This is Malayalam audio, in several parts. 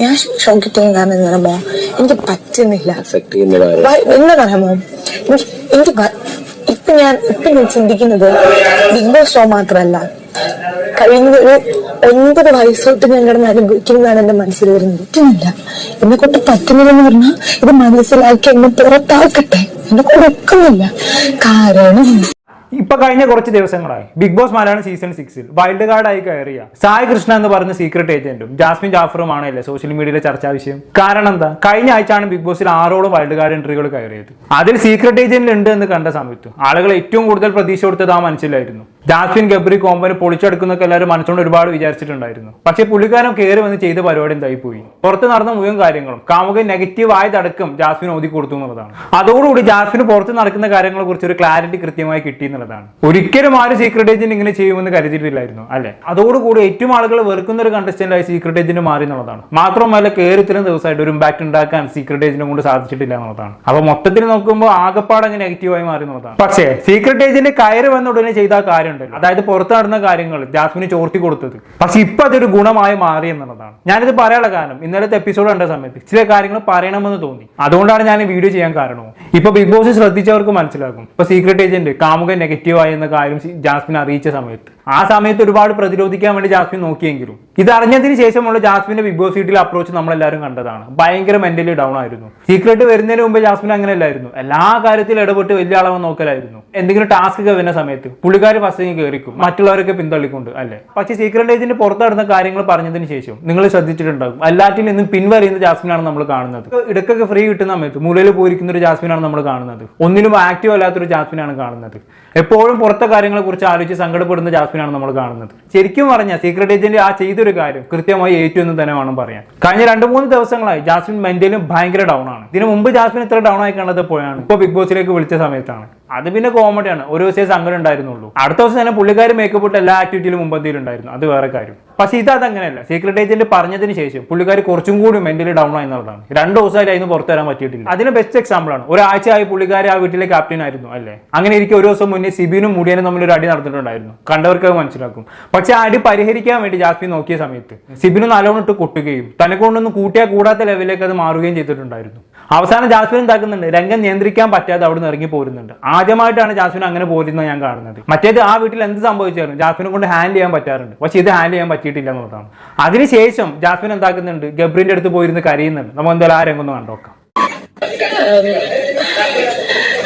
ഞാൻ ഷോക്ക് ചെയ്യാൻ കാരണം പറയുമ്പോ എനിക്ക് പറ്റുന്നില്ല. എന്താ പറയുമ്പോ എനിക്ക് ഇപ്പൊ ഞാൻ ഇപ്പൊ ഞാൻ ചിന്തിക്കുന്നത് ബിഗ് ബോസ് ഷോ മാത്രമല്ല. കഴിഞ്ഞ ഒരു ഒൻപത് വയസ്സോട്ട് ഞാൻ കിടന്ന് അനുഭവിക്കുന്നതാണ് എന്റെ മനസ്സിൽ വരുന്നത്. പറ്റുന്നില്ല. എന്നെ കൊണ്ട് പറ്റുന്നില്ലെന്ന് പറഞ്ഞാൽ ഇത് മനസ്സിലാക്കി എന്നെ പുറത്താക്കട്ടെ. എന്നെ കൊണ്ട് ഒക്കുന്നില്ല. കാരണം ഇപ്പൊ കഴിഞ്ഞ കുറച്ച് ദിവസങ്ങളായി. ബിഗ് ബോസ് മലയാളം സീസൺ സിക്സിൽ വൈൽഡ് കാർഡായി കയറിയ സായ് കൃഷ്ണ എന്ന് പറഞ്ഞ സീക്രട്ട് ഏജന്റും ജാസ്മിൻ ജാഫറുമാണല്ലേ സോഷ്യൽ മീഡിയയിലെ ചർച്ചാ വിഷയം. കാരണം എന്താ? കഴിഞ്ഞ ആഴ്ചയാണ് ബിഗ് ബോസിൽ ആറോളം വൈൽഡ് കാർഡ് എൻട്രികൾ കയറിയത്. അതിൽ സീക്രട്ട് ഏജന്റിൽ ഉണ്ട് എന്ന് കണ്ട സമയത്ത് ആളുകൾ ഏറ്റവും കൂടുതൽ പ്രതീക്ഷ കൊടുത്തത് ആ മനസ്സിലായിരുന്നു ജാസ്മിൻ ഗബ്രി കോമ്പന് പൊളിച്ചെടുക്കുന്നൊക്കെ എല്ലാവരും മനസ്സുകൊണ്ട് ഒരുപാട് വിചാരിച്ചിട്ടുണ്ടായിരുന്നു. പക്ഷേ പുള്ളിക്കാരൻ കയറി വന്ന് ചെയ്ത പരിപാടി എന്തായി പോയി പുറത്ത് നടന്ന മുഴുവൻ കാര്യങ്ങളും കാമുകൻ നെഗറ്റീവ് ആയതടക്കം ജാസ്മിൻ ഓതി കൊടുത്തു എന്നുള്ളതാണ്. അതോടുകൂടി ജാസ്മിന് പുറത്ത് നടക്കുന്ന കാര്യങ്ങളെ കുറിച്ച് ഒരു ക്ലാരിറ്റി കൃത്യമായി കിട്ടി എന്നുള്ളതാണ്. ഒരിക്കലും ആരും സീക്രട്ട് ഏജന്റ് ഇങ്ങനെ ചെയ്യുമെന്ന് കരുതിയിട്ടില്ലായിരുന്നു അല്ലെ? അതോടുകൂടി ഏറ്റവും ആളുകൾ വെറുക്കുന്ന ഒരു കണ്ടസ്റ്റന്റ് ആയി സീക്രട്ട് ഏജന്റ് മാറി എന്നുള്ളതാണ്. മാത്രമല്ല കയറി ഇത്രയും ദിവസമായിട്ട് ഒരു ഇമ്പാക്ട് ഉണ്ടാക്കാൻ സീക്രട്ട് ഏജന്റിനെ കൊണ്ട് സാധിച്ചിട്ടില്ല എന്നുള്ളതാണ്. അപ്പൊ മൊത്തത്തിൽ നോക്കുമ്പോൾ ആകപ്പാട് നെഗറ്റീവായി മാറി എന്നുള്ളതാണ്. പക്ഷേ സീക്രട്ട് ഏജന്റ് കയറി വന്ന ഉടനെ ചെയ്ത ആ കാര്യമുണ്ടല്ലോ അതായത് പുറത്ത് നടന്ന കാര്യങ്ങൾ ജാസ്മിന് ചോർത്തി കൊടുത്തത്. പക്ഷെ ഇപ്പൊ അതൊരു ഗുണമായി മാറി എന്നുള്ളതാണ്. ഞാനിത് പറയാനുള്ള കാരണം ഇന്നലത്തെ എപ്പിസോഡ് കണ്ട സമയത്ത് ചില കാര്യങ്ങൾ പറയണമെന്ന് തോന്നി. അതുകൊണ്ടാണ് ഞാൻ വീഡിയോ ചെയ്യാൻ കാരണവും. ഇപ്പൊ ബിഗ് ബോസ് ശ്രദ്ധിച്ചവർക്ക് മനസ്സിലാകും. ഇപ്പൊ സീക്രട്ട് ഏജന്റ് കാമുക നെഗറ്റീവ് ആയി എന്ന കാര്യം ജാസ്മിൻ അറിയിച്ച സമയത്ത്. ആ സമയത്ത് ഒരുപാട് പ്രതിരോധിക്കാൻ വേണ്ടി ജാസ്മിൻ നോക്കിയെങ്കിലും. ഇത് അറിഞ്ഞതിന് ശേഷമുള്ള ജാസ്മിന്റെ ബിഗ് ബോസ് വീട്ടിലെ അപ്രോച്ച് നമ്മളെല്ലാവരും കണ്ടതാണ്. ഭയങ്കര മെന്റലി ഡൗൺ ആയിരുന്നു. സീക്രട്ട് വരുന്നതിന് മുമ്പ് ജാസ്മിൻ അങ്ങനെയല്ലായിരുന്നു. എല്ലാ കാര്യത്തിലും ഇടപെട്ട് വലിയ അളവ് നോക്കലായിരുന്നു. എന്തെങ്കിലും ടാസ്ക് ഒക്കെ വരുന്ന സമയത്ത് പുള്ളിക്കാർ ഫസ്റ്റ് കയറിക്കും മറ്റുള്ളവരൊക്കെ പിന്തള്ളിക്കൊണ്ട് അല്ലേ? പക്ഷേ സീക്രട്ട് ഏജന്റ് പുറത്ത് നടന്ന കാര്യങ്ങൾ പറഞ്ഞതിന് ശേഷം നിങ്ങൾ ശ്രദ്ധിച്ചിട്ടുണ്ടാകും. എല്ലാറ്റിൽ നിന്നും പിൻവരുന്ന ജാസ്മിനാണ് നമ്മൾ കാണുന്നത്. ഇടക്കൊക്കെ ഫ്രീ കിട്ടുന്ന സമയത്ത് മൂലയിൽ പോയിരിക്കുന്ന ഒരു ജാസ്മിനാണ് നമ്മൾ കാണുന്നത്. ഒന്നിനും ആക്റ്റീവ് അല്ലാത്തൊരു ജാസ്മിനാണ് കാണുന്നത്. എപ്പോഴും പുറത്തെ കാര്യങ്ങളെ കുറിച്ച് ആലോചിച്ച് സങ്കടപ്പെടുന്ന ജാസ്മിനാണ് നമ്മൾ കാണുന്നത്. ശരിക്കും പറഞ്ഞാൽ സീക്രട്ട് ഏജന്റ് ആ ചെയ്തൊരു കാര്യം കൃത്യമായി ഏറ്റു എന്ന് തന്നെ വേണം പറയാൻ. കഴിഞ്ഞ രണ്ട് മൂന്ന് ദിവസങ്ങളായി ജാസ്മിൻ മെന്റലും ഭയങ്കര ഡൗൺ ആണ്. ഇതിനു മുമ്പ് ജാസ്മിൻ ഇത്ര ഡൗൺ ആയി കണ്ടത് എപ്പോഴാണ്? ഇപ്പൊ ബിഗ് ബോസിലേക്ക് വിളിച്ച സമയത്താണ്. അത് പിന്നെ കോമഡിയാണ് ഒരു ദിവസം അങ്ങനെ ഉണ്ടായിരുന്നുള്ളൂ. അടുത്ത ദിവസം തന്നെ പുള്ളിക്കാർ മേക്കപ്പ് ഇട്ട് എല്ലാ ആക്ടിവിറ്റിയിലും ഉണ്ടായിരുന്നു അത് വേറെ കാര്യം. പക്ഷെ ഇത് അതങ്ങനെയല്ല. സീക്രട്ട് ഏജന്റ് പറഞ്ഞതിന് ശേഷം പുള്ളിക്കാർ കുറച്ചും കൂടി മെന്റലി ഡൗൺ ആയി എന്നുള്ളതാണ് രണ്ട് ദിവസമായിട്ട് അതിന് പുറത്തു വരാൻ പറ്റിയിട്ടില്ല. അതിന് ബെസ്റ്റ് എക്സാമ്പിൾ ആണ്. ഒരാഴ്ചയായി പുള്ളിക്കാർ ആ വീട്ടിലെ ക്യാപ്റ്റൻ ആയിരുന്നു അല്ലേ? അങ്ങനെ ഇരിക്കും ഒരു ദിവസം മുന്നേ സിബിനും മുടിയനും തമ്മിൽ ഒരു അടി നടന്നിട്ടുണ്ടായിരുന്നു. കണ്ടവർക്ക് അത് മനസ്സിലാക്കും. പക്ഷെ ആ അടി പരിഹരിക്കാൻ വേണ്ടി ജാസ്മിൻ നോക്കിയ സമയത്ത് സിബിനും നല്ലോണം ഇട്ട് കൊട്ടുകയും തന്നെ കൊണ്ടൊന്നും കൂട്ടിയാൽ കൂടാത്ത ലെവലിലേക്ക് അത് മാറുകയും ചെയ്തിട്ടുണ്ടായിരുന്നു. അവസാനം ജാസ്മിൻ എന്താക്കുന്നുണ്ട്? രംഗം നിയന്ത്രിക്കാൻ പറ്റാതെ അവിടെ നിന്ന് ഇറങ്ങി പോരുന്നുണ്ട്. ആദ്യമായിട്ടാണ് ജാസ്മിൻ അങ്ങനെ പോരുന്നത് ഞാൻ കാണുന്നത്. മറ്റേത് ആ വീട്ടിൽ എന്ത് സംഭവിച്ചാലും ജാസ്മിനെ കൊണ്ട് ഹാൻഡിൽ ചെയ്യാൻ പറ്റാറുണ്ട്. പക്ഷെ ഇത് ഹാൻഡിൽ ചെയ്യാൻ പറ്റിയിട്ടില്ല എന്നുള്ളതാണ്. അതിനുശേഷം ജാസ്മിൻ എന്താക്കുന്നുണ്ട്? ഗബ്രിന്റെ അടുത്ത് പോയിരുന്ന് കരയുന്നുണ്ട്. നമുക്ക് എന്തായാലും ആ രംഗം ഒന്ന് കണ്ടോക്കാം.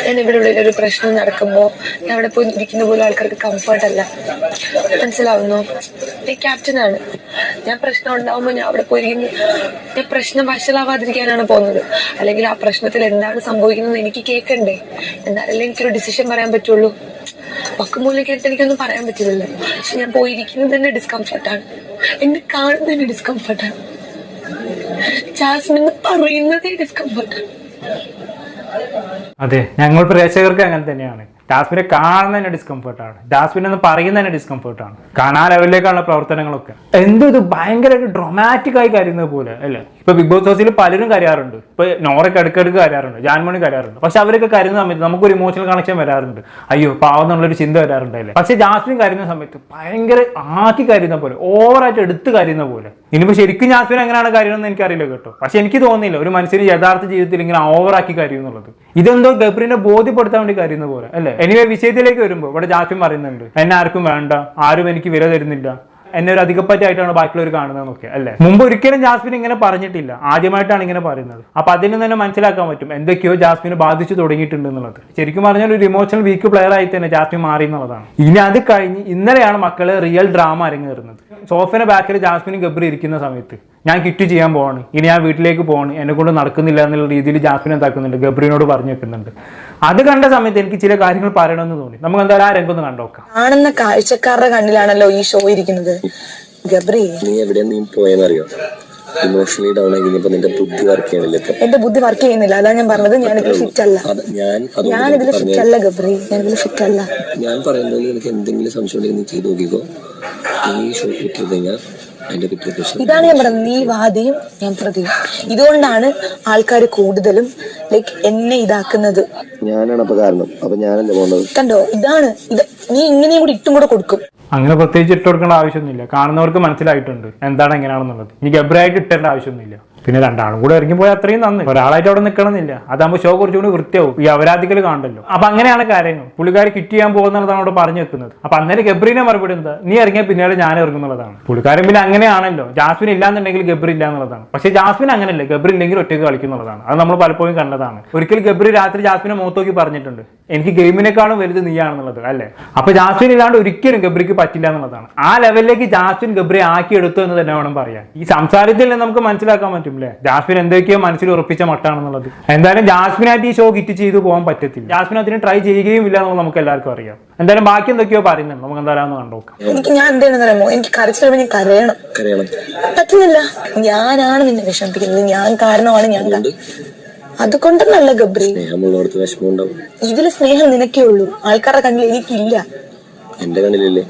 ഞാൻ ഇവിടെ ഉള്ളിൽ ഒരു പ്രശ്നം നടക്കുമ്പോൾ ഞാൻ അവിടെ പോയി ഇരിക്കുന്ന പോലെ ആൾക്കാർക്ക് കംഫർട്ട് അല്ല. മനസ്സിലാവുന്നു? ഞാൻ ക്യാപ്റ്റനാണ് ഞാൻ പ്രശ്നം ഉണ്ടാവുമ്പോൾ ഞാൻ അവിടെ പോയി ഞാൻ പ്രശ്നം വഷളാവാതിരിക്കാനാണ് പോകുന്നത്. അല്ലെങ്കിൽ ആ പ്രശ്നത്തിൽ എന്താണ് സംഭവിക്കുന്നത് എനിക്ക് കേൾക്കണ്ടേ? എന്നാലല്ലേ എനിക്കൊരു ഡിസിഷൻ പറയാൻ പറ്റുള്ളൂ. പക്കുമൂലം കേട്ട് എനിക്കൊന്നും പറയാൻ പറ്റില്ലല്ലോ. പക്ഷെ ഞാൻ പോയിരിക്കുന്നത് തന്നെ ഡിസ്കംഫർട്ടാണ് എന്നെ കാണുന്നത് തന്നെ ഡിസ്കംഫർട്ടാണ് ജാസ്മിൻ എന്ന് പറയുന്നതേ ഡിസ്കംഫർട്ടാണ് അതെ ഞങ്ങൾ പ്രേക്ഷകർക്ക് അങ്ങനെ തന്നെയാണ്. ജാസ്മിനെ കാണുന്ന തന്നെ ഡിസ്കംഫർട്ടാണ് ജാസ്മിൻ ഒന്ന് പറയുന്ന തന്നെ ഡിസ്കംഫർട്ടാണ് കാണാൻ ലെവലിലേക്കുള്ള പ്രവർത്തനങ്ങളൊക്കെ. എന്തോ ഇത് ഭയങ്കരമായിട്ട് ഡ്രൊമാറ്റിക് ആയി കരുതുന്നത് പോലെ അല്ലേ? ഇപ്പൊ ബിഗ് ബോസ് ഹൗസിൽ പലരും കരയാറുണ്ട്. ഇപ്പൊ നോറയ്ക്ക് ഇടയ്ക്കിടയ്ക്ക് കരയാറുണ്ട്. ജാൻമണി കരയാറുണ്ട്. പക്ഷെ അവരൊക്കെ കരുന്ന സമയത്ത് നമുക്കൊരു ഇമോഷണൽ കണക്ഷൻ വരാറുണ്ട്. അയ്യോ പാവം എന്നുള്ളൊരു ചിന്ത വരാറുണ്ട് അല്ലേ? പക്ഷെ ജാസ്മിൻ കരുന്ന സമയത്ത് ഭയങ്കര ആക്കി കരുന്ന പോലെ ഓവറായിട്ട് എടുത്ത് കരുന്ന പോലെ. ഇനിയിപ്പോ ശരിക്കും ജാസ്മിൻ എങ്ങനെയാണ് കരുതുന്നത് എനിക്കറിയില്ല കേട്ടോ. പക്ഷെ എനിക്ക് തോന്നിയില്ല ഒരു മനുഷ്യന് യഥാർത്ഥ ജീവിതത്തിൽ ഇങ്ങനെ ഓവറാക്കി കരുതുന്നുള്ളത് ഇതെന്തോ ഗബ്രിനെ ബോധ്യപ്പെടുത്താൻ വേണ്ടി കരുതുന്ന പോലെ അല്ലേ? എനിവേ വിഷയത്തിലേക്ക് വരുമ്പോൾ ഇവിടെ ജാസ്മിൻ പറയുന്നുണ്ട് എന്നെ ആർക്കും വേണ്ട ആരും എനിക്ക് വില തരുന്നില്ല. എന്നെ ഒരു അധികപ്പറ്റായിട്ടാണ് ബാക്കിയുള്ളവർ കാണുന്നതെന്നൊക്കെ അല്ലേ? മുമ്പ് ഒരിക്കലും ജാസ്മിൻ ഇങ്ങനെ പറഞ്ഞിട്ടില്ല. ആദ്യമായിട്ടാണ് ഇങ്ങനെ പറയുന്നത്. അപ്പൊ അതിൽ നിന്ന് തന്നെ മനസ്സിലാക്കാൻ പറ്റും എന്തൊക്കെയോ ജാസ്മിന് ബാധിച്ചു തുടങ്ങിയിട്ടുണ്ട് എന്നുള്ളത്. ശരിക്കും പറഞ്ഞാൽ ഒരു ഇമോഷണൽ വീക്ക് പ്ലെയർ ആയി തന്നെ ജാസ്മിൻ മാറി എന്നുള്ളതാണ്. ഇനി അത് കഴിഞ്ഞ് ഇന്നലെയാണ് മക്കൾ റിയൽ ഡ്രാമ അരങ്ങേറുന്നത്. സോഫിന്റെ ബാക്കിൽ ജാസ്മിനും ഗബ്രി ഇരിക്കുന്ന സമയത്ത് ഞാൻ കിറ്റ് ചെയ്യാൻ പോവാണ്. ഇനി ഞാൻ വീട്ടിലേക്ക് പോവാണ്. എന്നെ കൊണ്ട് നടക്കുന്നില്ല എന്നുള്ള രീതിയിൽ ജാസ്മിൻ എന്താക്കുന്നുണ്ട്? ഗബ്രിനോട് പറഞ്ഞു വെക്കുന്നുണ്ട്. അത് കണ്ട സമയത്ത് എനിക്ക് ചില കാര്യങ്ങൾ പറയണമെന്ന് തോന്നി. നമുക്ക് എന്തായാലും ആ രംഗം ഒന്ന് കണ്ടോക്കാം ആണെന്ന കാഴ്ചക്കാരുടെ കണ്ണിലാണല്ലോ ഈ ഷോ ഇരിക്കുന്നത്. ഗബ്രി നീ എവിടെ നീ പോയെന്നറിയോ? ഇമോഷണലി ഡൗൺ ആയി കഴിഞ്ഞപ്പോ നിന്റെ ബുദ്ധി വർക്ക് ചെയ്യണില്ല ഇപ്പൊ. എന്റെ ബുദ്ധി വർക്ക് ചെയ്യുന്നില്ല. അതാ ഞാൻ പറഞ്ഞത്. ഞാൻ ഇതിൽ ഫിറ്റ് അല്ല. അത് ഞാൻ ഞാൻ ഇതിൽ ഫിറ്റ് അല്ല ഗബ്രി. ഞാൻ ഇതിൽ ഫിറ്റ് അല്ല. ഞാൻ പറയുന്നത് നിനക്ക് എന്തെങ്കിലും സംശയം ഉണ്ടെങ്കിൽ നീ ചെയ്ത് നോക്കിക്കോ. നീ ഷോട്ട് കിട്ടി കഴിഞ്ഞാൽ ഇതാണ് ഞാൻ പറയുന്നത് നീ വാദിയും ഞാൻ പ്രതിയും ഇതുകൊണ്ടാണ് ആൾക്കാർ കൂടുതലും ലൈക്ക് എന്നെ ഇതാക്കുന്നത്. ഞാനാണ് അപ്പൊ കാരണം. അപ്പൊ ഞാനല്ലേ പോകുന്നത് കണ്ടോ? ഇതാണ്. ഇത് നീ ഇങ്ങനെയും കൂടി ഇട്ടും കൂടെ കൊടുക്കും. അങ്ങനെ പ്രത്യേകിച്ച് ഇട്ട് കൊടുക്കേണ്ട ആവശ്യമൊന്നുമില്ല. കാണുന്നവർക്ക് മനസ്സിലായിട്ടുണ്ട്. എന്താണ് എങ്ങനെയാണെന്നുള്ളത്. ഇനി ഗബ്രായിട്ട് ഇട്ടേണ്ട ആവശ്യമൊന്നുമില്ല. പിന്നെ രണ്ടാളും കൂടെ ഇറങ്ങി പോയാൽ അത്രയും നന്ദി ഒരാളായിട്ട് അവിടെ നിൽക്കണമെന്നില്ല അതാകുമ്പോൾ ഷോ കുറച്ചുകൂടി വൃത്തിയാവും. ഈ അവരാധികൾ കാണണ്ടല്ലോ അപ്പൊ അങ്ങനെയാണ് കാര്യങ്ങൾ. പുള്ളിക്കാരി കിറ്റ് ചെയ്യാൻ പോകുന്നതാണ് അവിടെ പറഞ്ഞു വെക്കുന്നത്. അപ്പൊ അന്നേരം ഗബ്രീനെ മറുപടി എന്താ? നീ ഇറങ്ങിയ പിന്നാലെ ഞാൻ ഇറങ്ങുന്നുള്ളതാണ് പുള്ളിക്കാരൻ പിന്നെ അങ്ങനെയാണല്ലോ. ജാസ്മിൻ ഇല്ലാന്നുണ്ടെങ്കിൽ ഗബ്രി ഇല്ല എന്നുള്ളതാണ്. പക്ഷേ ജാസ്മിൻ അങ്ങനെയല്ല. ഗബ്രി ഇല്ലെങ്കിൽ ഒറ്റയ്ക്ക് കളിക്കുന്നുള്ളതാണ് അത് നമ്മൾ പലപ്പോഴും കണ്ടതാണ്. ഒരിക്കൽ ഗബ്രി രാത്രി ജാസ്മിനെ മുഖത്തോക്കി പറഞ്ഞിട്ടുണ്ട്. എനിക്ക് ഗെയിമിനേക്കാളും വലുത് നീയാണെന്നുള്ളത്. അല്ലേ? അപ്പൊ ജാസ്മിൻ ഇല്ലാണ്ട് ഒരിക്കലും ഗബ്രിക്ക് പറ്റില്ല എന്നുള്ളതാണ്. ആ ലെവലിലേക്ക് ജാസ്മിൻ ഗബ്രി ആക്കി എടുത്തു എന്ന് തന്നെ വേണം പറയാൻ. ഈ സംസാരത്തിൽ നമുക്ക് മനസ്സിലാക്കാൻ പറ്റും. അല്ലേ ജാസ്മിൻ എന്തൊക്കെയോ മനസ്സിൽ ഉറപ്പിച്ച മട്ടാണെന്നുള്ളത്. എന്തായാലും ജാസ്മിനായിട്ട് ഈ ഷോ കിറ്റ് ചെയ്തു പോകാൻ പറ്റത്തില്ല. ജാസ്മിൻ അതിന് ട്രൈ ചെയ്യുകയും ഇല്ല എന്നുള്ളത് നമുക്ക് എല്ലാവർക്കും അറിയാം. എന്തായാലും ബാക്കി എന്തൊക്കെയോ പറയുന്നുണ്ട്. നമുക്ക് എന്തായാലും കണ്ടോക്കാം എനിക്ക് ഞാൻ എന്താണെന്ന് അറിയാമോ? എനിക്ക് ഞാൻ കരയണം. കരയണം. പറ്റുന്നില്ല. ഞാനാണ് നിന്നെ വിഷമിപ്പിക്കുന്നത്. ഞാൻ കാരണമാണ് ഞാൻ ഗബ്രി. സ്നേഹമുള്ളവർക്ക് സ്നേഹം നിനക്കേ ഉള്ളൂ. ആൾക്കാരുടെ കണ്ണിൽ എനിക്കില്ല. എന്റെ കണ്ണിലില്ലേ?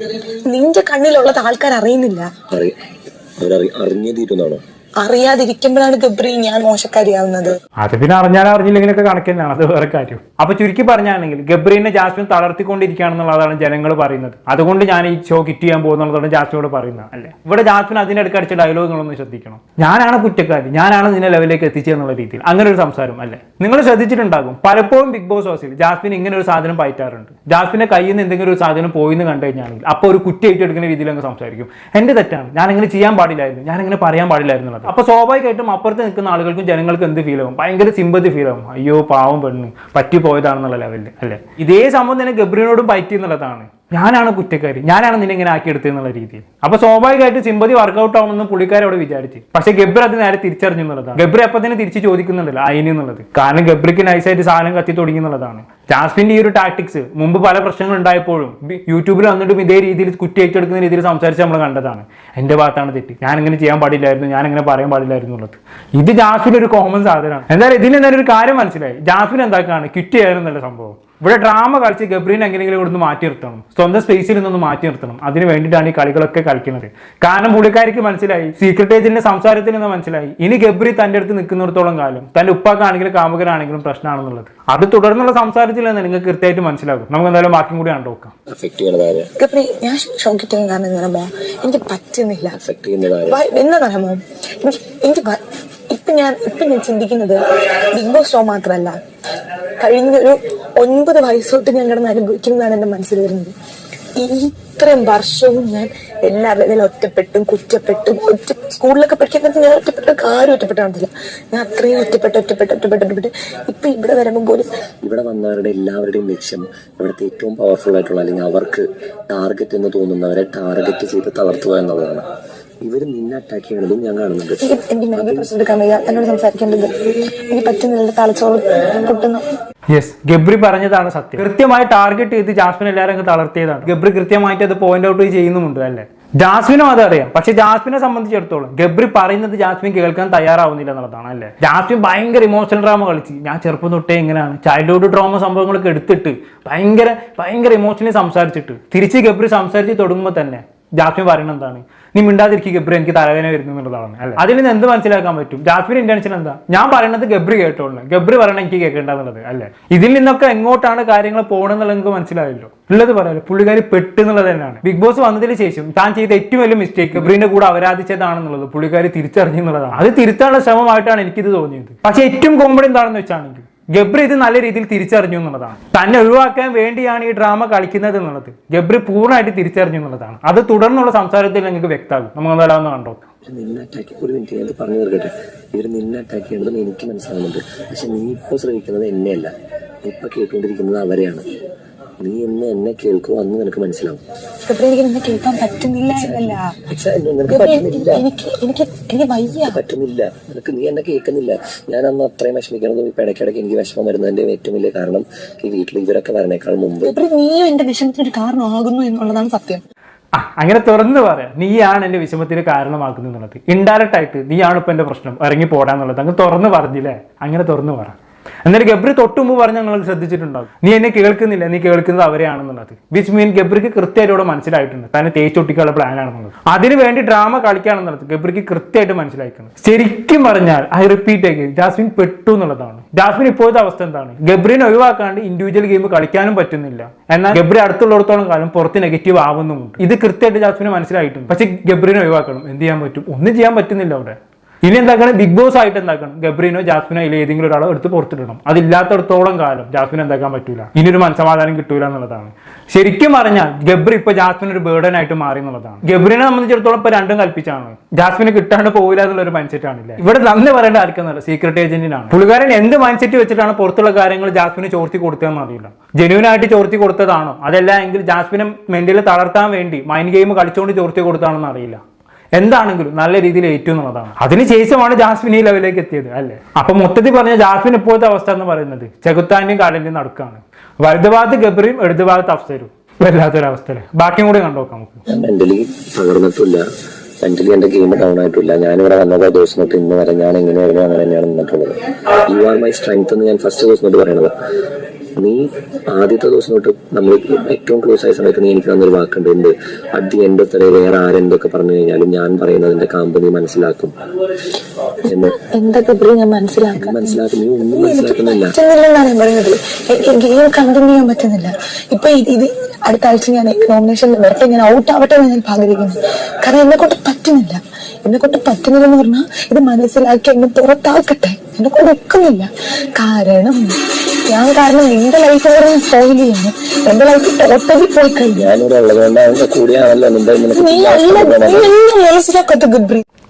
നിന്റെ കണ്ണിലുള്ളത് ആൾക്കാർ അറിയുന്നില്ല. അറിഞ്ഞേ തീരുന്നാണോ അറിയാതിരിക്കുമ്പോഴാണ് ഗബ്രി ഞാൻ മോശക്കാരിയാവുന്നത്. അത് പിന്നെ അറിഞ്ഞാലും അറിഞ്ഞില്ലെങ്കിലൊക്കെ കണക്ക് തന്നെയാണ്. അത് വേറെ കാര്യം. അപ്പൊ ചുരുക്കി പറഞ്ഞാണെങ്കിൽ ഗബ്രീനെ ജാസ്മിൻ തളർത്തിക്കൊണ്ടിരിക്കുകയാണെന്നുള്ളതാണ് ജനങ്ങൾ പറയുന്നത്. അതുകൊണ്ട് ഞാൻ ഈ ഷോ കിറ്റ് ചെയ്യാൻ പോകുന്നുള്ളതാണ് ജാസ്മിനോട് പറയുന്നത് അല്ലേ? ഇവിടെ ജാസ്മിൻ അതിന്റെ അടുക്ക് അടിച്ച ഡയലോഗുകളൊന്നും ശ്രദ്ധിക്കണം. ഞാനാണ് കുറ്റക്കാരി ഞാനാണ് നിന്നെ ലെവലിലേക്ക് എത്തിച്ചെന്നുള്ള രീതിയിൽ. അങ്ങനെ ഒരു സംസാരം അല്ലേ? നിങ്ങൾ ശ്രദ്ധിച്ചിട്ടുണ്ടാകും. പലപ്പോഴും ബിഗ് ബോസ് ഹൗസിൽ ജാസ്മിൻ ഇങ്ങനെ ഒരു സാധനം പയറ്റാറുണ്ട്. ജാസ്മിന്റെ കയ്യിൽ നിന്ന് എന്തെങ്കിലും ഒരു സാധനം പോയിന്ന് കണ്ടു കഴിഞ്ഞാണെങ്കിൽ അപ്പോൾ ഒരു കുറ്റ ഏറ്റെടുക്കുന്ന രീതിയിൽ അങ്ങ് സംസാരിക്കും. എന്റെ തെറ്റാണ്. ഞാൻ ഇങ്ങനെ ചെയ്യാൻ പാടില്ലായിരുന്നു. ഞാൻ ഇങ്ങനെ പറയാൻ പാടില്ലായിരുന്നു എന്നുള്ളത്. അപ്പൊ സ്വാഭാവികമായിട്ടും അപ്പുറത്ത് നിൽക്കുന്ന ആളുകൾക്കും ജനങ്ങൾക്കും എന്ത് ഫീൽ ആവും? ഭയങ്കര സിമ്പതി ഫീൽ ആവും. അയ്യോ പാവം പെണ്ണ്. പറ്റി പോയതാണെന്നുള്ള ലെവലിൽ അല്ലേ? ഇതേ സംഭവം തന്നെ ഗബ്രിനോടും പറ്റി എന്നുള്ളതാണ് ഞാനാണ് കുറ്റക്കാരി ഞാനാണ് നിന്നെ ഇങ്ങനെ ആക്കിയെടുത്തത് എന്നുള്ള രീതിയിൽ. അപ്പൊ സ്വാഭാവികമായിട്ട് സിമ്പതി വർക്കൗട്ട് ആവുമെന്ന് പുള്ളിക്കാരെ അവിടെ വിചാരിച്ചു. പക്ഷെ ഗബ്രി അത് നേരെ തിരിച്ചറിഞ്ഞു എന്നുള്ളതാണ്. ഗബ്രി അപ്പൊ തന്നെ തിരിച്ച് ചോദിക്കുന്നുണ്ടല്ലോ അയിന് എന്നുള്ളത്. കാരണം ഗബ്രിക്ക് നൈസായിട്ട് സാധനം കത്തി തുടങ്ങി എന്നുള്ളതാണ്. ജാസ്മിന്റെ ഈ ഒരു ടാക്ടിക്സ് മുമ്പ് പല പ്രശ്നങ്ങൾ ഉണ്ടായപ്പോഴും യൂട്യൂബിൽ വന്നിട്ടും ഇതേ രീതിയിൽ കുറ്റി ഏറ്റെടുക്കുന്ന രീതിയിൽ സംസാരിച്ച് നമ്മൾ കണ്ടതാണ്. എന്റെ ഭാഗത്താണ് തെറ്റ്. ഞാൻ ഇങ്ങനെ ചെയ്യാൻ പാടില്ലായിരുന്നു ഞാൻ ഇങ്ങനെ പറയാൻ പാടില്ലായിരുന്നു എന്നുള്ളത്. ഇത് ജാസ്മിൻ ഒരു കോമൺ സാധനമാണ്. എന്തായാലും ഇതിന് എന്തായാലും ഒരു കാര്യം മനസ്സിലായി. ജാസ്മിൻ എന്താക്കാണ്? കിറ്റ് ചെയ്യാനെന്നുള്ള സംഭവം. ഇവിടെ ഡ്രാമ കളിച്ച് ഗബ്രീനെ എങ്ങനെയെങ്കിലും ഇവിടുന്ന് മാറ്റി നിർത്തണം. സ്വന്തം സ്പേസിൽ നിന്നൊന്ന് മാറ്റി നിർത്തണം. അതിന് വേണ്ടിയിട്ടാണ് ഈ കളികളൊക്കെ കളിക്കുന്നത്. കാരണം പുള്ളിക്കാരിക്ക് മനസ്സിലായി സീക്രട്ട് ഏജന്റിന്റെ സംസാരത്തിൽ നിന്ന് മനസ്സിലായി. ഇനി ഗബ്രി തന്റെ അടുത്ത് നിൽക്കുന്നിടത്തോളം കാലം തന്റെ ഉപ്പാക്കാണെങ്കിലും കാമുകനാണെങ്കിലും പ്രശ്നമാണെന്നുള്ളത്. അത് തുടർന്നുള്ള സംസാരത്തിൽ നിന്ന് നിങ്ങൾക്ക് കൃത്യമായിട്ട് മനസ്സിലാകും. നമുക്ക് എന്തായാലും ബാക്കിയും കൂടി കണ്ടോക്കാം നോക്കാം. ഗബ്രി ഞാൻ കാരണം എനിക്ക് പറ്റുന്നില്ല. എനിക്ക് എനിക്ക് ഇപ്പൊ ഞാൻ ഇപ്പൊ ഞാൻ ചിന്തിക്കുന്നത് ബിഗ് ബോസ് ഷോ മാത്രമല്ല. കഴിഞ്ഞൊരു ഒൻപത് വയസ്സോട്ട് ഞാൻ കിടന്ന് അനുഭവിക്കുന്നതാണ് എന്റെ മനസ്സിൽ വരുന്നത്. ഇത്രയും വർഷവും ഞാൻ എല്ലാവരുടെ ഒറ്റപ്പെട്ടും കുറ്റപ്പെട്ടും ഒറ്റ സ്കൂളിലൊക്കെ പഠിക്കുന്നത് ഞാൻ ഒറ്റപ്പെട്ട കാര്യം ഒറ്റപ്പെട്ടാണെന്നില്ല ഞാൻ അത്രയും ഒറ്റപ്പെട്ട് ഒറ്റപ്പെട്ട് ഒറ്റപ്പെട്ട് ഒറ്റപ്പെട്ട്. ഇപ്പൊ ഇവിടെ വരുമ്പോൾ പോലും ഇവിടെ വന്നവരുടെ എല്ലാവരുടെയും ലക്ഷ്യം ഇവിടുത്തെ ഏറ്റവും പവർഫുൾ ആയിട്ടുള്ള അല്ലെങ്കിൽ അവർക്ക് ടാർഗറ്റ് എന്ന് തോന്നുന്നവരെ ടാർഗറ്റ് ചെയ്ത് തളർത്തുക എന്നുള്ളതാണ്. ഇവർ നിന്നെ അറ്റാക്ക് ചെയ്യണതും ഞാൻ കാണുന്നുണ്ട്. എനിക്ക് എനിക്ക് മാഗി പ്രശ്നം എടുക്കാൻ വയ്യ. എന്നോട് സംസാരിക്കേണ്ടത് എനിക്ക് പറ്റുന്നില്ല. തലച്ചോറ് പൊട്ടുന്നു. യെസ് ഗബ്രി പറഞ്ഞതാണ് സത്യം. കൃത്യമായി ടാർഗറ്റ് ചെയ്ത് ജാസ്മിൻ എല്ലാവരും തളർത്തിയതാണ്. ഗബ്രി കൃത്യമായിട്ട് അത് പോയിന്റ് ഔട്ട് ചെയ്യുന്നുമുണ്ട് അല്ലേ? ജാസ്മിനും അതറിയാം പക്ഷെ ജാസ്മിനെ സംബന്ധിച്ചിടത്തോളം ഗബ്രി പറയുന്നത് ജാസ്മിൻ കേൾക്കാൻ തയ്യാറാവുന്നില്ല എന്നുള്ളതാണ് അല്ലേ? ജാസ്മിൻ ഭയങ്കര ഇമോഷണൽ ഡ്രാമ കളിച്ച് ഞാൻ ചെറുപ്പം തൊട്ടേ ഇങ്ങനെയാണ്. ചൈൽഡ്ഹുഡ് ഡ്രാമ സംഭവങ്ങളൊക്കെ എടുത്തിട്ട് ഭയങ്കര ഭയങ്കര ഇമോഷണലി സംസാരിച്ചിട്ട് തിരിച്ച് ഗബ്രി സംസാരിച്ച് തുടങ്ങുമ്പോൾ തന്നെ ജാസ്മിൻ പറയുന്നത് എന്താണ്? നീ മിണ്ടാതിരിക്കുക ഗബ്രി എനിക്ക് തലവേദന വരുന്നു എന്നുള്ളതാണ് അതിൽ നിന്ന് എന്ത് മനസ്സിലാക്കാൻ പറ്റും? ജാസ്മിൻ ഇന്റൻഷൻ എന്താ? ഞാൻ പറയുന്നത് ഗബ്രി കേട്ടോളൂ. ഗബ്രി പറയണ എനിക്ക് കേൾക്കേണ്ടത് അല്ലേ? ഇതിൽ നിന്നൊക്കെ എങ്ങോട്ടാണ് കാര്യങ്ങൾ പോകണമെന്നുള്ളത് നിങ്ങൾക്ക് മനസ്സിലായല്ലോ. ഉള്ളത് പറയാലോ പുള്ളിക്കാരി പെട്ട് എന്നുള്ളത് തന്നെയാണ്. ബിഗ് ബോസ് വന്നതിന് ശേഷം താൻ ചെയ്ത ഏറ്റവും വലിയ മിസ്റ്റേക്ക് ഗബ്രീന്റെ കൂടെ അവരാധിച്ചതാണെന്നുള്ളത് പുള്ളിക്കാരി തിരിച്ചറിഞ്ഞെന്നുള്ളതാണ്. അത് തിരുത്താനുള്ള ശ്രമമായിട്ടാണ് എനിക്കിത് തോന്നിയത്. പക്ഷെ ഏറ്റവും കോമഡി എന്താണെന്ന് വെച്ചാണെങ്കിൽ ഗബ്രി ഇത് നല്ല രീതിയിൽ തിരിച്ചറിഞ്ഞു എന്നുള്ളതാണ്. തന്നെ ഒഴിവാക്കാൻ വേണ്ടിയാണ് ഈ ഡ്രാമ കളിക്കുന്നത് എന്നുള്ളത്. ഗബ്രി പൂർണമായിട്ട് തിരിച്ചറിഞ്ഞു എന്നുള്ളതാണ്. അത് തുടർന്നുള്ള സംസാരത്തിൽ നിങ്ങൾക്ക് വ്യക്തമാകും. നമുക്ക് എന്തായാലും കണ്ടോ നിന്നെ അറ്റാക്ക് ഒരു മിനിറ്റ് ഞാൻ പറഞ്ഞു തീർക്കട്ടെ. ഇവർ നിന്നെ അറ്റാക്ക് ചെയ്യണമെന്ന് എനിക്ക് മനസ്സിലാവുന്നുണ്ട്. പക്ഷെ നീ ഇപ്പൊ ശ്രമിക്കുന്നത് എന്നെയല്ല. ഇപ്പൊ കേട്ടുകൊണ്ടിരിക്കുന്നത് അവരെയാണ്. നീ എന്ന് എന്നെ കേൾക്കുമോ അന്ന് നിനക്ക് മനസ്സിലാവും. എനിക്ക് കേൾക്കാൻ പറ്റുന്നില്ല എന്നല്ല. നിനക്ക് പറ്റുന്നില്ല. എനിക്ക് എനിക്ക് എനിക്ക് വയ്യ. പറ്റുന്നില്ല. നിനക്ക് നീ എന്നെ കേൾക്കുന്നില്ല. ഞാൻ അന്ന് അത്രയും വിഷമിക്കണതും ഇപ്പൊ ഇടയ്ക്കിടയ്ക്ക് എനിക്ക് വിഷമം വരുന്നതിന്റെ ഏറ്റവും വലിയ കാരണം ഈ വീട്ടിൽ ഇവരൊക്കെ വരണേക്കാൾ മുമ്പ്. നീയോ എന്റെ വിഷമത്തിനൊരു കാരണമാകുന്നു എന്നുള്ളതാണ് സത്യം. ആ അങ്ങനെ തുറന്നു പറയാം. നീയാണ് എന്റെ വിഷമത്തിന് കാരണമാക്കുന്നത് എന്നുള്ളത്. ഇൻഡയറക്റ്റ് ആയിട്ട് നീയാണ് ഇപ്പൊ എന്റെ പ്രശ്നം. ഇറങ്ങി പോടാന്നുള്ളത്. അങ്ങ് തുറന്നു പറഞ്ഞില്ലേ? അങ്ങനെ തുറന്നു പറ. എന്നാലും ഗബ്രി തൊട്ട് മുമ്പ് പറഞ്ഞ് ഞങ്ങൾ ശ്രദ്ധിച്ചിട്ടുണ്ടാകും. നീ എന്നെ കേൾക്കുന്നില്ല നീ കേൾക്കുന്നത് അവരെയാണെന്നുള്ളത്. വിച്ച് മീൻ ഗബ്രിക്ക് കൃത്യമായിട്ട് ഇവിടെ മനസ്സിലായിട്ടുണ്ട്. തന്നെ തേച്ചൊട്ടിക്കാനുള്ള പ്ലാൻ ആണെന്നുള്ളത്. അതിന് വേണ്ടി ഡ്രാമ കളിക്കുകയാണെന്നുള്ളത് ഗബ്രിക്ക് കൃത്യമായിട്ട് മനസ്സിലാക്കുന്നത് ശരിക്കും പറഞ്ഞാൽ ഐ റിപ്പീറ്റ് ആക്കി ജാസ്മിൻ പെട്ടു എന്നുള്ളതാണ്. ജാസ്മിൻ ഇപ്പോഴത്തെ അവസ്ഥ എന്താണ്? ഗബ്രിനെ ഒഴിവാക്കാണ്ട് ഇൻഡിവിജ്വൽ ഗെയിം കളിക്കാനും പറ്റുന്നില്ല. എന്നാൽ ഗബ്രി അടുത്തുള്ളിടത്തോളം കാലം പുറത്ത് നെഗറ്റീവ് ആവുന്നുമുണ്ട്. ഇത് കൃത്യമായിട്ട് ജാസ്മിന് മനസ്സിലായിട്ടുണ്ട്. പക്ഷെ ഗബ്രിനെ ഒഴിവാക്കണം. എന്ത് ചെയ്യാൻ പറ്റും? ഒന്നും ചെയ്യാൻ പറ്റുന്നില്ല അവിടെ. ഇനി എന്താക്കണം? ബിഗ് ബോസ് ആയിട്ട് എന്താക്കണം? ഗബ്രീനോ ജാസ്മിനോ ഇതിൽ ഏതെങ്കിലും ഒരാളോ എടുത്ത് പുറത്തിടണം. അതില്ലാത്തടത്തോളം കാലം ജാസ്മിൻ എന്താക്കാൻ പറ്റൂല. ഇനി ഒരു മനസമാധാനം കിട്ടൂല എന്നുള്ളതാണ്. ശരിക്കും പറഞ്ഞാൽ ഗബ്രി ഇപ്പൊ ജാസ്മിൻ ഒരു ബേർഡൻ ആയിട്ട് മാറി എന്നുള്ളതാണ്. ഗബ്രിനെ സംബന്ധിച്ചിടത്തോളം ഇപ്പൊ രണ്ടും കൽപ്പിച്ചാണ്. ജാസ്മിനെ കിട്ടാണ്ട് പോകില്ല എന്നുള്ള ഒരു മൈൻഡ് സെറ്റ് ഇവിടെ നന്ദി പറയേണ്ട ആർക്കെന്നല്ല സീക്രട്ട് ഏജന്റിനാണ് പുള്ളിക്കാരൻ എന്ത് മൈൻഡ് സെറ്റ് വെച്ചിട്ടാണ് പുറത്തുള്ള കാര്യങ്ങൾ ജാസ്മിന് ചോർത്തി കൊടുത്തതെന്ന് അറിയില്ല. ജെന്യൂൻ ആയിട്ട് ചോർത്തി കൊടുത്തതാണോ? അതല്ല എങ്കിൽ ജാസ്മിനെ മെന്റലി തളർത്താൻ വേണ്ടി മൈൻഡ് ഗെയിം കളിച്ചുകൊണ്ട് ചോർത്തി കൊടുത്താണെന്ന് അറിയില്ല. എന്താണെങ്കിലും നല്ല രീതിയിൽ ഏറ്റവും എന്നുള്ളതാണ് അതിനുശേഷമാണ് ജാസ്മിൻ ഈ ലെവലിലേക്ക് എത്തിയത് അല്ലേ? അപ്പൊ മൊത്തത്തിൽ പറഞ്ഞ ജാസ്മിൻ ഇപ്പോഴത്തെ അവസ്ഥ എന്ന് പറയുന്നത് ചെകുത്താനും കാടന്റെയും നടുക്കാണ്. വലതു ഭാഗത്ത് ഗബ്രിയും ഇടതു ഭാഗത്ത് അഫ്സരും. വല്ലാത്തൊരവസ്ഥ ബാക്കിയും കൂടി കണ്ടോക്കാം നമുക്ക്. ഞാൻ മെന്റലി എന്റെ ഗെയിം ഡൗൺ ആയിട്ടില്ല. ഞാനിവിടെ വന്നത് ദിവസം തൊട്ട് ഇന്ന് വരെ ഞാൻ എങ്ങനെയായിരുന്നു അങ്ങനെ തന്നെയാണ് നിന്നിട്ടുള്ളത്. യു ആർ മൈ സ്ട്രെങ്ത് എന്ന് ഞാൻ ഫസ്റ്റ് ദിവസം തൊട്ട് പറയണത്. നീ ആദ്യത്തെ ദിവസം തൊട്ട് നമ്മൾ ഏറ്റവും ക്ലോസ് ആയ സമയത്ത് നീ എനിക്ക് തന്നൊരു വാക്കുണ്ട്. എന്ത്? At the end of the day വേറെ ആരെന്തൊക്കെ പറഞ്ഞു കഴിഞ്ഞാലും ഞാൻ പറയുന്നതിന്റെ കാമ്പ് നീ മനസ്സിലാക്കും. എന്ന്. എന്തൊക്കെ ഞാൻ മനസ്സിലാക്കും മനസ്സിലാക്കും നീ ഒന്നും മനസ്സിലാക്കുന്നില്ല. ഗെയിം കണ്ടിന്യൂ ചെയ്യാൻ പറ്റുന്നില്ല. ഇപ്പൊ ഇത് ഇത് അടുത്ത ആഴ്ച ഞാൻ നോമിനേഷനിൽ വരട്ടെ ഞാൻ ഔട്ട് ആവട്ടെ എന്ന് ഞാൻ ആഗ്രഹിക്കുന്നു. കാരണം എന്നെ കൊണ്ട് പറ്റുന്നില്ല. എന്നെ കൊണ്ട് പറ്റുന്നില്ല എന്ന് പറഞ്ഞാൽ ഇത് മനസ്സിലാക്കി എന്നെ പുറത്താക്കട്ടെ. എന്നെ കൊണ്ട് ഒക്കുന്നില്ല. കാരണം ഞാൻ കാരണം നിന്റെ ലൈഫ് സ്പോയിൽ ചെയ്യുന്നു എന്റെ ലൈഫ് ടോട്ടലി പോയി കഴിഞ്ഞു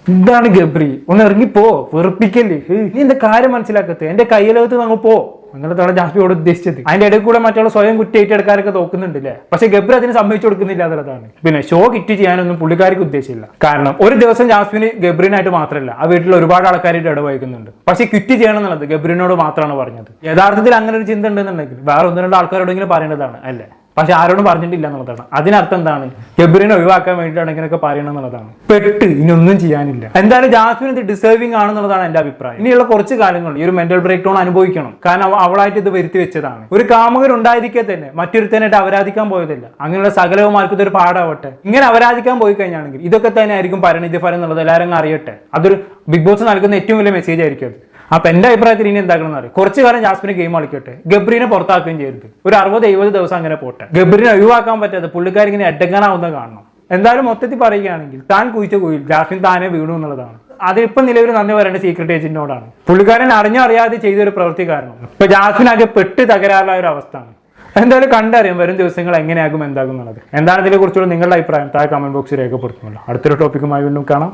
ഇതാണ് ഗബ്രി. ഒന്ന് ഇറങ്ങിപ്പോ വെറുപ്പിക്കല്ലേ? നീ എന്റെ കാര്യം മനസ്സിലാക്കത്തെ എന്റെ കയ്യിലകത്ത് നമ്മ പോ. എന്നുള്ളതാണ് ജാസ്മിയോട് ഉദ്ദേശിച്ചത്. അതിന്റെ ഇടയിൽ കൂടെ മറ്റുള്ള സ്വയം കുറ്റി ഏറ്റെടുക്കാരൊക്കെ നോക്കുന്നുണ്ടല്ലേ പക്ഷെ ഗബ്രി അതിന് സമ്മതിച്ചു കൊടുക്കുന്നില്ല എന്നുള്ളതാണ്. പിന്നെ ഷോ കിറ്റ് ചെയ്യാനൊന്നും പുള്ളിക്കാർക്ക് ഉദ്ദേശമില്ല കാരണം ഒരു ദിവസം ജാസ്മിന് ഗബ്രിനായിട്ട് മാത്രമല്ല ആ വീട്ടിൽ ഒരുപാട് ആൾക്കാരായിട്ട് ഇടവഹിക്കുന്നുണ്ട് പക്ഷെ ക്വിറ്റ് ചെയ്യണം എന്നുള്ളത് ഗബ്രിനോട് മാത്രമാണ് പറഞ്ഞത്. യഥാർത്ഥത്തിൽ അങ്ങനെ ഒരു ചിന്ത ഉണ്ടെന്നുണ്ടെങ്കിൽ വേറെ ഒന്ന് രണ്ട് ആൾക്കാരോടെങ്കിലും പറയേണ്ടതാണ് അല്ലേ? പക്ഷെ ആരോടും പറഞ്ഞിട്ടില്ല എന്നുള്ളതാണ്. അതിനർത്ഥം എന്താണ്? ഗബ്രിനെ ഒഴിവാക്കാൻ വേണ്ടിയിട്ടാണ് ഇങ്ങനെയൊക്കെ പറയണം എന്നുള്ളതാണ്. പെട്ട് ഇനി ഒന്നും ചെയ്യാനില്ല. എന്തായാലും ജാസ്മിൻ ഇത് ഡിസേർവിംഗ് ആണെന്നുള്ളതാണ് എന്റെ അഭിപ്രായം. ഇനിയുള്ള കുറച്ച് കാലങ്ങൾ ഈ ഒരു മെന്റൽ ബ്രേക്ക് ഡൗൺ അനുഭവിക്കണം. കാരണം അവളായിട്ട് ഇത് വരുത്തി വെച്ചതാണ്. ഒരു കാമുകൻ ഉണ്ടായിരിക്കെ തന്നെ മറ്റൊരുത്തനായിട്ട് അപരാധിക്കാൻ പോയതല്ല. അങ്ങനെയുള്ള സകലവുമാർക്കും ഇതൊരു പാടാവട്ടെ. ഇങ്ങനെ അപരാധിക്കാൻ പോയി കഴിഞ്ഞാണെങ്കിൽ ഇതൊക്കെ തന്നെ ആയിരിക്കും പരിണിതി ഫലം എന്നുള്ളത് എല്ലാവരും അറിയട്ടെ. അതൊരു ബിഗ് ബോസ് നൽകുന്ന ഏറ്റവും വലിയ മെസ്സേജ് ആയിരിക്കും അത്. അപ്പൊ എന്റെ അഭിപ്രായത്തിൽ ഇനി എന്താക്കണം എന്ന് പറയും കുറച്ച് കാലം ജാസ്മിന് ഗെയിം കളിക്കട്ടെ. ഗബ്രീനെ പുറത്താക്കുകയും ചെയ്യരുത് ഒരു അറുപത് എഴുപത് ദിവസം അങ്ങനെ പോട്ടെ. ഗബ്രീനെ ഒഴിവാക്കാൻ പറ്റാതെ പുള്ളിക്കാരി ഇങ്ങനെ എഡ്ഡങ്ങാനാവുന്ന കാണണം. എന്തായാലും മൊത്തത്തിൽ പറയുകയാണെങ്കിൽ താൻ കുഴിച്ച കുയിൽ ജാസ്മിൻ താനെ വീണു എന്നുള്ളതാണ്. അതിപ്പം നിലവിൽ നന്ദി പറയേണ്ട സീക്രട്ട് ഏജന്റിനോടാണ് പുള്ളിക്കാരൻ അറിഞ്ഞറിയാതെ ചെയ്തൊരു പ്രവൃത്തി കാരണം. ഇപ്പൊ ജാസ്മിൻ ആകെ പെട്ട് തകരാറുള്ള ഒരു അവസ്ഥയാണ്. എന്തായാലും കണ്ടറിയാം വരും ദിവസങ്ങൾ എങ്ങനെയാകും എന്താകും എന്നുള്ളത്. എന്താണ് ഇതിനെ കുറിച്ചുള്ള നിങ്ങളുടെ അഭിപ്രായം? താഴെ കമന്റ് ബോക്സിൽ രേഖപ്പെടുത്തുന്നുള്ളൂ അടുത്തൊരു ടോപ്പിക്കുമായി വീണ്ടും കാണാം.